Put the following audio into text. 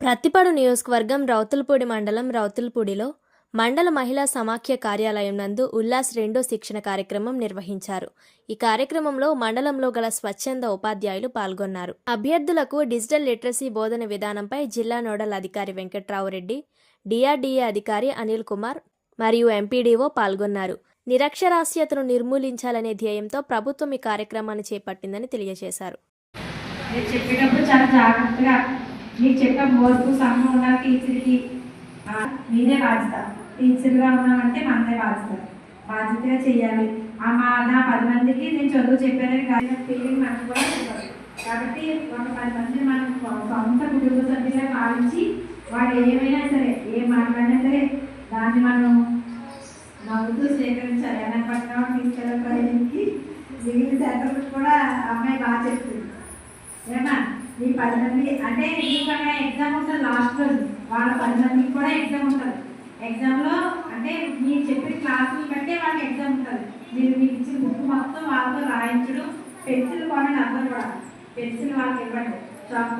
ప్రత్తిపాడు నియోజకవర్గం రౌతులపూడి మండలం రౌతులపూడిలో మండల మహిళా సమాఖ్య కార్యాలయం నందు ఉల్లాస్ రెండో శిక్షణ కార్యక్రమం నిర్వహించారు. ఈ కార్యక్రమంలో మండలంలో గల స్వచ్ఛంద ఉపాధ్యాయులు పాల్గొన్నారు. అభ్యర్థులకు డిజిటల్ లిటరసీ బోధన విధానంపై జిల్లా నోడల్ అధికారి వెంకట్రావురెడ్డి డిఆర్డీఏ అధికారి అనిల్ కుమార్ మరియు ఎంపీడీఓ పాల్గొన్నారు. నిరక్షరాస్యతను నిర్మూలించాలనే ధ్యేయంతో ప్రభుత్వం ఈ కార్యక్రమాన్ని చేపట్టిందని తెలియజేశారు. చెప్పేటప్పుడు చాలా జాగ్రత్తగా మీకు చెప్పాం ఓర్పు సహనం ఉండాలి టీచర్కి మీదే బాధ్యత. టీచర్గా ఉన్నామంటే మనదే బాధ్యత. బాధ్యతగా చేయాలి ఆ మా నా పది మందికి నేను చదువు చెప్పానని కానీ ఫీలింగ్ మనకు కూడా కాబట్టి ఒక పది మంది మనం సొంత కుటుంబ సభ్యులుగా భావించి వాడు ఏమైనా సరే ఏం మాట్లాడినా సరే దాన్ని మనం నవ్వుతూ స్వీకరించాలి ఎలా పట్టినా తీసుకెళ్ళడానికి మిగిలిన శాతం కూడా అమ్మాయి బాగా చెప్తుంది. ఏమన్నా ఈ పది మంది అంటే ఎందుకంటే ఎగ్జామ్ ఉంటుంది లాస్ట్ రోజు. వాళ్ళ పది మందికి కూడా ఎగ్జామ్ ఉంటుంది ఎగ్జామ్లో అంటే మీరు చెప్పిన క్లాసులు కంటే వాళ్ళకి ఎగ్జామ్ ఉంటుంది మీరు మీకు ఇచ్చిన బుక్ మొత్తం వాళ్ళతో రాయించడం. పెన్సిల్ కొనండి అందరూ కూడా. పెన్సిల్ వాళ్ళకి ఇవ్వండి. చాక్